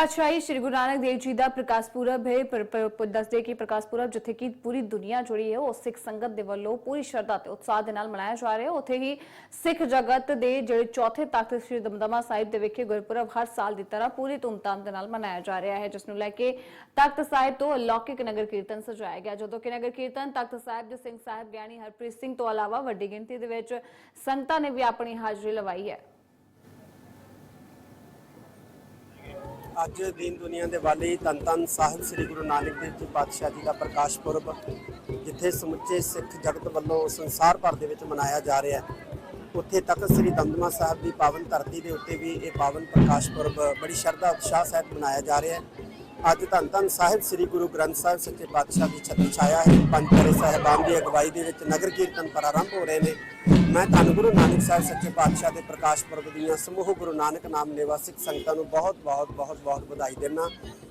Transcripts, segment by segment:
ਪਾਤਸ਼ਾਹੀ ਸ੍ਰੀ ਗੁਰੂ ਨਾਨਕ ਦੇਵ ਜੀ ਦਾ ਪ੍ਰਕਾਸ਼ ਪੁਰਬ ਹੈ। ਦੱਸਦੇ ਕਿ ਪ੍ਰਕਾਸ਼ ਪੁਰਬ ਜਿੱਥੇ ਕਿ ਪੂਰੀ ਦੁਨੀਆ ਜੁੜੀ ਹੈ, ਉਹ ਸਿੱਖ ਸੰਗਤ ਦੇ ਵੱਲੋਂ ਪੂਰੀ ਸ਼ਰਧਾ ਤੇ ਉਤਸ਼ਾਹ ਦੇ ਨਾਲ ਮਨਾਇਆ ਜਾ ਰਿਹਾ ਹੈ। ਉੱਥੇ ਹੀ ਸਿੱਖ ਜਗਤ ਦੇ ਜਿਹੜੇ ਚੌਥੇ ਤਖਤ ਸ੍ਰੀ ਦਮਦਮਾ ਸਾਹਿਬ ਦੇ ਵਿਖੇ ਗੁਰਪੁਰਬ ਹਰ ਸਾਲ ਦੀ ਤਰ੍ਹਾਂ ਪੂਰੀ ਧੂਮਧਾਮ ਦੇ ਨਾਲ ਮਨਾਇਆ ਜਾ ਰਿਹਾ ਹੈ, ਜਿਸ ਨੂੰ ਲੈ ਕੇ ਤਖਤ ਸਾਹਿਬ ਤੋਂ ਅਲੌਕਿਕ ਨਗਰ ਕੀਰਤਨ ਸਜਾਇਆ ਗਿਆ। ਜਦੋਂ ਕਿ ਨਗਰ ਕੀਰਤਨ ਤਖਤ ਸਾਹਿਬ ਦੇ ਸਿੰਘ ਸਾਹਿਬ ਗਿਆਨੀ ਹਰਪ੍ਰੀਤ ਸਿੰਘ ਤੋਂ ਇਲਾਵਾ ਵੱਡੀ ਗਿਣਤੀ ਦੇ ਵਿੱਚ ਸੰਗਤਾਂ ਨੇ ਵੀ ਆਪਣੀ ਹਾਜ਼ਰੀ ਲਵਾਈ ਹੈ। ਅੱਜ ਦੀਨ ਦੁਨੀਆ ਦੇ ਵਾਲੀ ਧੰਨ ਧੰਨ ਸਾਹਿਬ ਸ੍ਰੀ ਗੁਰੂ ਨਾਨਕ ਦੇਵ ਜੀ ਪਾਤਸ਼ਾਹ ਜੀ ਦਾ ਪ੍ਰਕਾਸ਼ ਪੁਰਬ, ਜਿੱਥੇ ਸਮੁੱਚੇ ਸਿੱਖ ਜਗਤ ਵੱਲੋਂ ਸੰਸਾਰ ਭਰ ਦੇ ਵਿੱਚ ਮਨਾਇਆ ਜਾ ਰਿਹਾ ਹੈ। ਉੱਥੇ ਤਖਤ ਸ੍ਰੀ ਦਮਦਮਾ ਸਾਹਿਬ ਦੀ ਪਾਵਨ ਧਰਤੀ ਦੇ ਉੱਤੇ ਵੀ ਇਹ ਪਾਵਨ ਪ੍ਰਕਾਸ਼ ਪੁਰਬ ਬੜੀ ਸ਼ਰਧਾ ਉਤਸ਼ਾਹ ਸਹਿਤ ਮਨਾਇਆ ਜਾ ਰਿਹਾ ਹੈ। ਅੱਜ ਧੰਨ ਧੰਨ ਸਾਹਿਬ ਸ੍ਰੀ ਗੁਰੂ ਗ੍ਰੰਥ ਸਾਹਿਬ ਸੱਚੇ ਪਾਤਸ਼ਾਹ ਦੀ ਛਤਰ ਛਾਇਆ ਹੈ। ਪੰਜ ਪਿਆਰੇ ਸਾਹਿਬਾਨ ਦੀ ਅਗਵਾਈ ਦੇ ਵਿੱਚ ਨਗਰ ਕੀਰਤਨ ਪ੍ਰਾਰੰਭ ਹੋ ਰਹੇ ਨੇ। ਮੈਂ ਧੰਨ ਗੁਰੂ ਨਾਨਕ ਸਾਹਿਬ ਸੱਚੇ ਪਾਤਸ਼ਾਹ ਦੇ ਪ੍ਰਕਾਸ਼ ਪੁਰਬ ਦੀਆਂ ਸਮੂਹ ਗੁਰੂ ਨਾਨਕ ਨਾਮ ਨਿਵਾਸਿਕ ਸੰਗਤਾਂ ਨੂੰ ਬਹੁਤ ਬਹੁਤ ਬਹੁਤ ਬਹੁਤ ਵਧਾਈ ਦਿੰਦਾ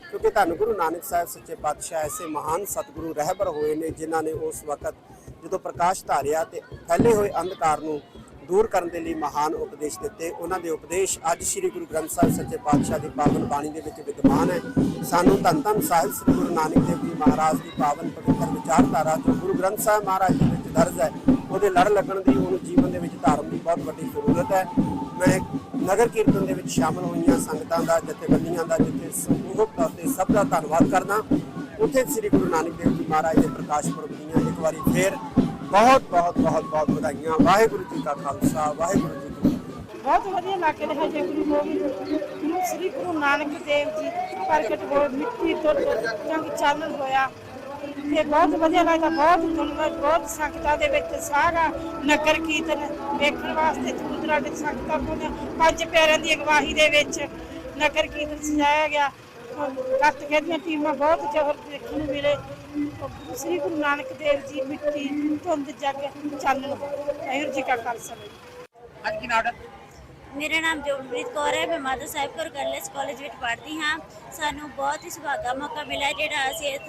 ਕਿਉਂਕਿ ਧੰਨ ਗੁਰੂ ਨਾਨਕ ਸਾਹਿਬ ਸੱਚੇ ਪਾਤਸ਼ਾਹ ਐਸੇ ਮਹਾਨ ਸਤਿਗੁਰੂ ਰਹਿਬਰ ਹੋਏ ਨੇ ਜਿਨ੍ਹਾਂ ਨੇ ਉਸ ਵਕਤ ਜਦੋਂ ਪ੍ਰਕਾਸ਼ ਧਾਰਿਆ ਤੇ ਫੈਲੇ ਹੋਏ ਅੰਧਕਾਰ ਨੂੰ ਦੂਰ ਕਰਨ ਦੇ ਲਈ ਮਹਾਨ ਉਪਦੇਸ਼ ਦਿੱਤੇ। ਉਹਨਾਂ ਦੇ ਉਪਦੇਸ਼ ਅੱਜ ਸ੍ਰੀ ਗੁਰੂ ਗ੍ਰੰਥ ਸਾਹਿਬ ਸੱਚੇ ਪਾਤਸ਼ਾਹ ਦੀ ਪਾਵਨ ਬਾਣੀ ਦੇ ਵਿੱਚ ਵਿਦਮਾਨ ਹੈ। ਸਾਨੂੰ ਧੰਨ ਧੰਨ ਸਾਹਿਬ ਸ੍ਰੀ ਗੁਰੂ ਨਾਨਕ ਦੇਵ ਜੀ ਮਹਾਰਾਜ ਦੀ ਪਾਵਨ ਪਵਿੱਤਰ ਵਿਚਾਰਧਾਰਾ ਜੋ ਗੁਰੂ ਗ੍ਰੰਥ ਸਾਹਿਬ ਮਹਾਰਾਜ ਦੇ ਵਿੱਚ ਦਰਜ ਹੈ, ਉਹਦੇ ਲੜ ਲੱਗਣ ਦੀ, ਉਹਨੂੰ ਜੀਵਨ ਦੇ ਵਿੱਚ ਧਾਰਨ ਦੀ ਬਹੁਤ ਵੱਡੀ ਜ਼ਰੂਰਤ ਹੈ। ਮੈਂ ਨਗਰ ਕੀਰਤਨ ਦੇ ਵਿੱਚ ਸ਼ਾਮਲ ਹੋਈਆਂ ਸੰਗਤਾਂ ਦਾ, ਜਥੇਬੰਦੀਆਂ ਦਾ, ਜਿੱਥੇ ਸਮੂਹਕ ਤੌਰ ਤੇ ਸਭ ਦਾ ਧੰਨਵਾਦ ਕਰਦਾ। ਉੱਥੇ ਸ੍ਰੀ ਗੁਰੂ ਨਾਨਕ ਦੇਵ ਜੀ ਮਹਾਰਾਜ ਦੇ ਪ੍ਰਕਾਸ਼ ਪੁਰਬ ਦੀਆਂ ਇੱਕ ਵਾਰੀ ਫੇਰ ਬਹੁਤ ਬਹੁਤ ਬਹੁਤ ਬਹੁਤ ਵਧਾਈਆਂ। ਵਾਹਿਗੁਰੂ ਜੀ ਕਾ ਖਾਲਸਾ, ਵਾਹਿਗੁਰੂ ਜੀ ਕੀ ਫਤਿਹ। ਬਹੁਤ ਵਧੀਆ ਲੱਗ ਰਿਹਾ ਜੇ ਗੁਰੂ ਗੋਬਿੰਦ ਸ੍ਰੀ ਗੁਰੂ ਨਾਨਕ ਦੇਵ ਜੀ ਪ੍ਰਗਟ ਹੋਏ, ਮਿੱਟੀ ਤੋਂ ਜੰਗ ਚਾਨਣ ਹੋਇਆ। ਤੇ ਬਹੁਤ ਵਧੀਆ ਲੱਗਦਾ, ਬਹੁਤ ਦੁਨੀਆ ਬਹੁਤ ਸੰਗਤਾਂ ਦੇ ਵਿੱਚ ਸਾਰਾ ਨਗਰ ਕੀਰਤਨ ਵੇਖਣ ਵਾਸਤੇ ਦੂਰ ਦਰਾਡੇ ਸੰਗਤਾਂ ਪਹੁੰਚੀਆਂ ਪੰਜ ਪਿਆਰਿਆਂ ਦੀ ਅਗਵਾਹੀ ਦੇ ਵਿੱਚ ਨਗਰ ਕੀਰਤਨ ਸਜਾਇਆ ਗਿਆ। ਕੱਟ ਕੇ ਟੀਮਾਂ ਬਹੁਤ ਜ਼ਬਰ ਦੇਖਣ ਨੂੰ ਮਿਲੇ। ਸ੍ਰੀ ਗੁਰੂ ਨਾਨਕ ਦੇਵ ਜੀ ਮਿੱਟੀ ਧੁੰਦ ਜਗ ਚਾਨਣ। ਵਾਹਿਗੁਰੂ ਜੀ ਕਾ ਖਾਲਸਾ। ਵਾਹਿਗੁਰੂ ਕੀ ਫਤਿਹ। ਮੇਰਾ ਨਾਮ ਜੋਬਨਪ੍ਰੀਤ ਕੌਰ ਹੈ ਮੈਂ ਮਾਤਾ ਸਾਹਿਬ ਕੌਰ ਗਰਲਸ ਕਾਲਜ ਵਿੱਚ ਪੜ੍ਹਦੀ ਹਾਂ। ਸਾਨੂੰ ਬਹੁਤ ਹੀ ਸੁਭਾਗਾ ਮੌਕਾ ਮਿਲਿਆ ਜਿਹੜਾ ਅਸੀਂ ਇਸ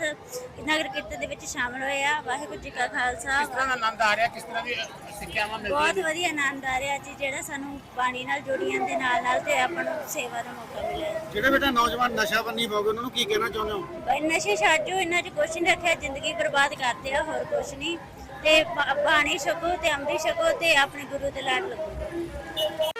ਨਗਰ ਕੀਰਤਨ ਦੇ ਵਿੱਚ ਸ਼ਾਮਲ ਹੋਏ ਆ ਵਾਹਿਗੁਰੂ ਜੀ ਕਾ ਖਾਲਸਾ। ਕਿਸ ਤਰ੍ਹਾਂ ਦਾ ਆਨੰਦ ਆ ਰਿਹਾ? ਕਿਸ ਤਰ੍ਹਾਂ ਦੀ ਸਿੱਖਿਆਵਾਂ ਬਹੁਤ ਮਿਲਦੀਆਂ ਨੇ? ਵਧੀਆ ਆਨੰਦ ਆ ਰਿਹਾ ਜੀ ਜਿਹੜਾ ਸਾਨੂੰ ਬਾਣੀ ਨਾਲ ਜੁੜੀਆਂ ਦੇ ਨਾਲ ਨਾਲ ਤੇ ਆਪਾਂ ਨੂੰ ਸੇਵਾ ਦਾ ਮੌਕਾ ਮਿਲਿਆ ਜਿਹੜੇ ਬੇਟਾ ਨੌਜਵਾਨ ਨਸ਼ਾਬੰਦੀ ਹੋ ਗਏ ਉਹਨਾਂ ਨੂੰ ਕੀ ਕਹਿਣਾ ਚਾਹੁੰਦੇ ਹੋ? ਬਈ ਨਸ਼ੇ ਛੱਡ ਇਹਨਾਂ 'ਚ ਕੁਛ ਨਹੀਂ ਰੱਖਿਆ ਜ਼ਿੰਦਗੀ ਬਰਬਾਦ ਕਰਦੇ ਆ ਹੋਰ ਕੁਛ ਨਹੀਂ। ਤੇ ਬਾ- ਬਾਣੀ ਛਕੋ ਤੇ ਅੰਮ੍ਰਿਤ ਛਕੋ ਤੇ ਆਪਣੇ ਗੁਰੂ ਦੇ ਲੜ ਲੱਗੋ।